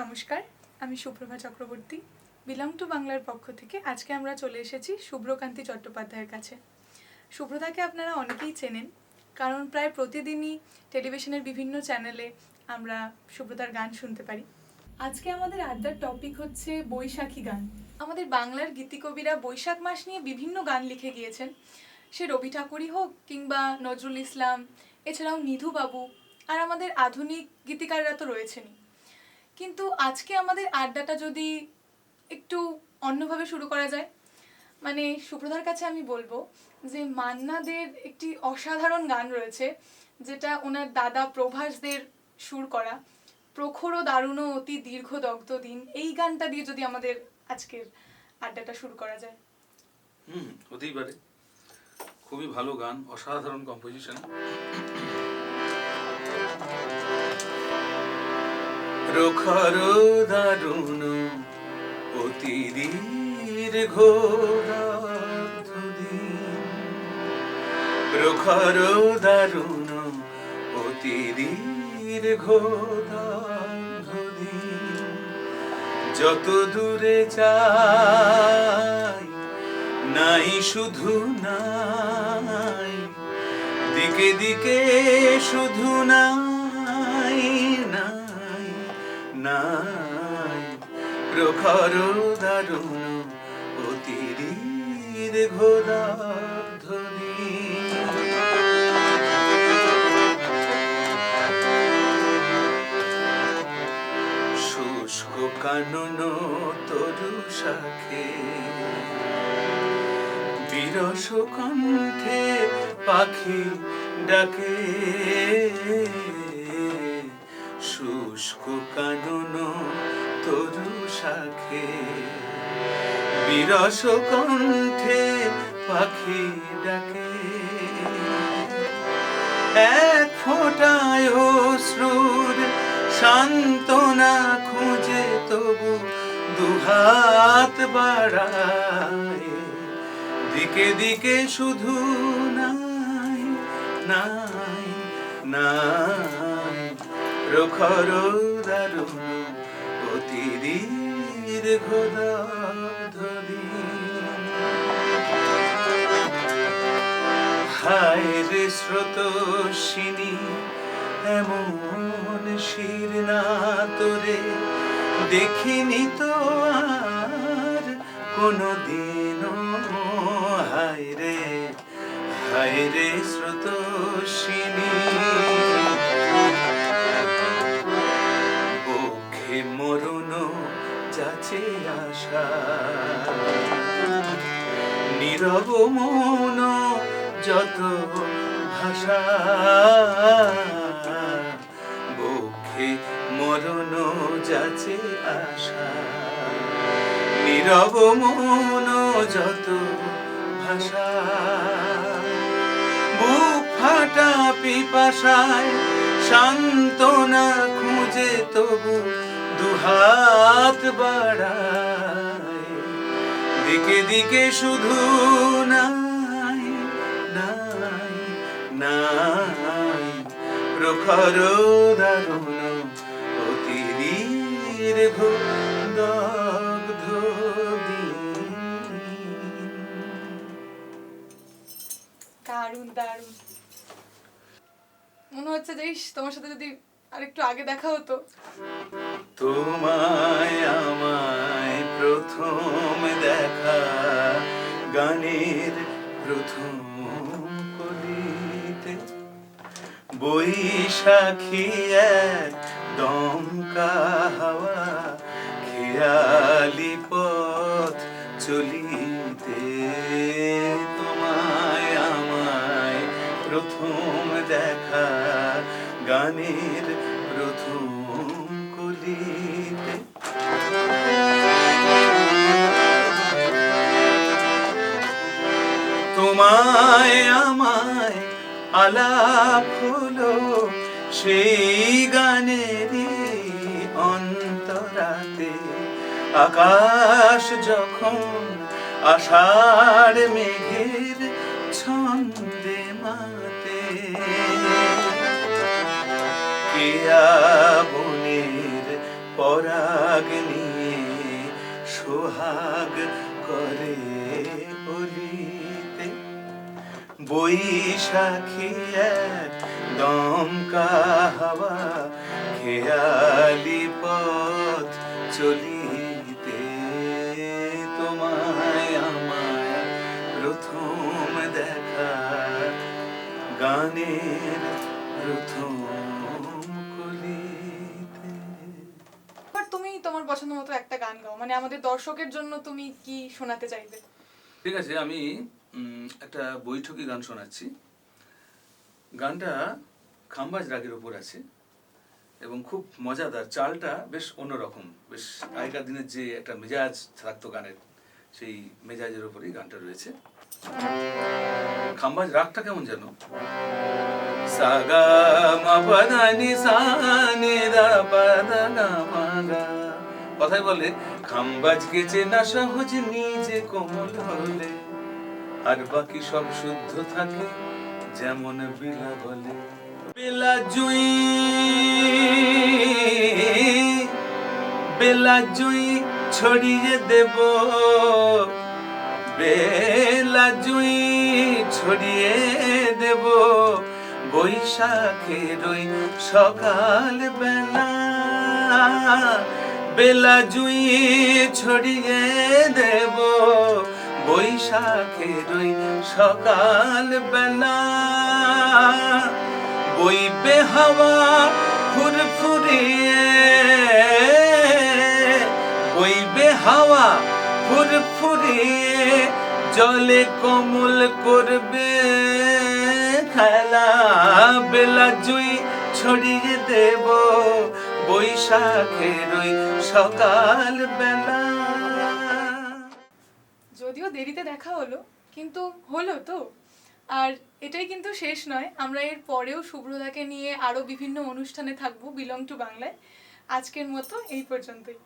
নমস্কার, আমি Suprabha Chakraborty. Belong to বাংলার পক্ষ থেকে আজকে আমরা চলে এসেছি শুভ্রকান্তি চট্টোপাধ্যায়ের কাছে। শুভ্রতাকে আপনারা অনেকেই চেনেন, কারণ প্রায় প্রতিদিনই টেলিভিশনের বিভিন্ন চ্যানেলে আমরা শুভ্রতার গান শুনতে পারি। আজকে আমাদের আড্ডার টপিক হচ্ছে বৈশাখী গান। আমাদের বাংলার গীতিকবিরা বৈশাখ মাস নিয়ে বিভিন্ন গান লিখে গিয়েছেন। সে রবি ঠাকুরই হোক কিংবা নজরুল ইসলাম, এছাড়াও নিধু বাবু, আর আমাদের আধুনিক গীতিকাররা তো রয়েছেনই। কিন্তু আজকে আমাদের আড্ডাটা যদি একটু অন্যভাবে শুরু করা যায় মানে সুপ্রধার কাছে আমি বলব যে মান্নাদের একটি অসাধারণ গান রয়েছে, যেটা ওনার দাদা প্রভাসদের সুর করা, প্রখর ও দারুণ অতি দীর্ঘ দগ্ধ দিন। এই গানটা দিয়ে যদি আমাদের আজকের আড্ডাটা শুরু করা যায়। হুম, হতেই পারে। খুবই ভালো গান, অসাধারণ কম্পোজিশন প্রখর দারুণ অতি দীর্ঘ প্রখর দারুণ অতি দীর্ঘ যত দূরে যাই, নাই শুধু নাই। দিকে দিকে শুধু নাই নাই। প্রখর দারুণ অতি দীর্ঘ শুষ্ক কানন তরু শাখে বিরস কণ্ঠে পাখি ডাকে। শুষ্ক কানন তরু শাখে, বিরস কণ্ঠে পাখি ডাকে। এক ফোটায় অশ্রুর সান্ত্বনা খুঁজে তবু দুহাত বাড়ায়। দিকে দিকে শুধু নাই নাই নাই। প্রখর দারুণ অতি দীর্ঘ দগ্ধদিন। হায় রে স্রোতস্বিনী, এমন শির না তোরে দেখিনি তো আর কোনদিন হায় রে হায় রে স্রোতস্বিনী বক্ষে যাচে আশা নীরব মন, যত ভাষা বক্ষে মরণ যাচে আশা। নীরব মন, যত ভাষা, বুক ফাটা পিপাসায় সান্ত্বনা খুঁজে তবু দুহাত বাড়ায়। দিকে দিকে শুধু নাই নাই নাই। প্রখর দারুণ অতি দগ্ধ দারুণ দারুণ। মনে হচ্ছে যে তোমার সাথে যদি আরেকটু আগে দেখা হতো। তোমায় আমায় প্রথম দেখা, গানের প্রথম কলিতে। বৈশাখী এক দমকা হাওয়া, খেয়ালি পথ চলিতে। তোমায় আমায় প্রথম দেখা, গানের তোমায় আমায় আলাপ হলো সেই গানেরই অন্তরাতে। আকাশ যখন আষাঢ় মেঘের ছন্দে মাতে কেয়া পরাগ নিয়ে সোহাগ করে বলিতে বৈশাখী দমকা হাওয়া খেয়ালি পথ চলিতে পছন্দ মতো একটা গান গাও। মানে আমাদের দর্শকের জন্য তুমি কি শোনাতে চাইবে? ঠিক আছে, আমি একটা বৈঠকি গান শোনাচ্ছি। গানটা খাম্বাজ রাগের ওপর আছে এবং খুব মজাদার, চালটা বেশ অন্যরকম, বেশ আগেকার দিনের যে একটা মেজাজ থাকতো গানের, সেই মেজাজের ওপরেই গানটা রয়েছে। খাম্বাজ রাগটা কেমন যেন? সাগা মা সা দা। কথায় বলে খাম্বাজ গেছে না সহজ নিজে কোমল হলে, আর বাকি সব শুদ্ধ থাকে যেমন বিলা বলে। বেলা জুই বেলা জুই ছড়িয়ে দেব, বেলা জুই ছড়িয়ে দেব। বৈশাখের ওই সকাল বেলা বেলা জুই ছড়িয়ে দেব বৈশাখের ওই সকাল বেলা। বইবে হাওয়া ফুরফুরিয়ে, বইবে হাওয়া ফুরফুরিয়ে, জলে কমল করবে খেলা। বেলা জুই ছড়িয়ে দেব বৈশাখের ওই সকাল বেলা। যদিও দেরিতে দেখা হলো, কিন্তু হলো তো। আর এটাই কিন্তু শেষ নয়, আমরা এর পরেও শুভ্রদাকে নিয়ে আরও বিভিন্ন অনুষ্ঠানে থাকব বিলং টু বাংলায় আজকের মতো এই পর্যন্তই।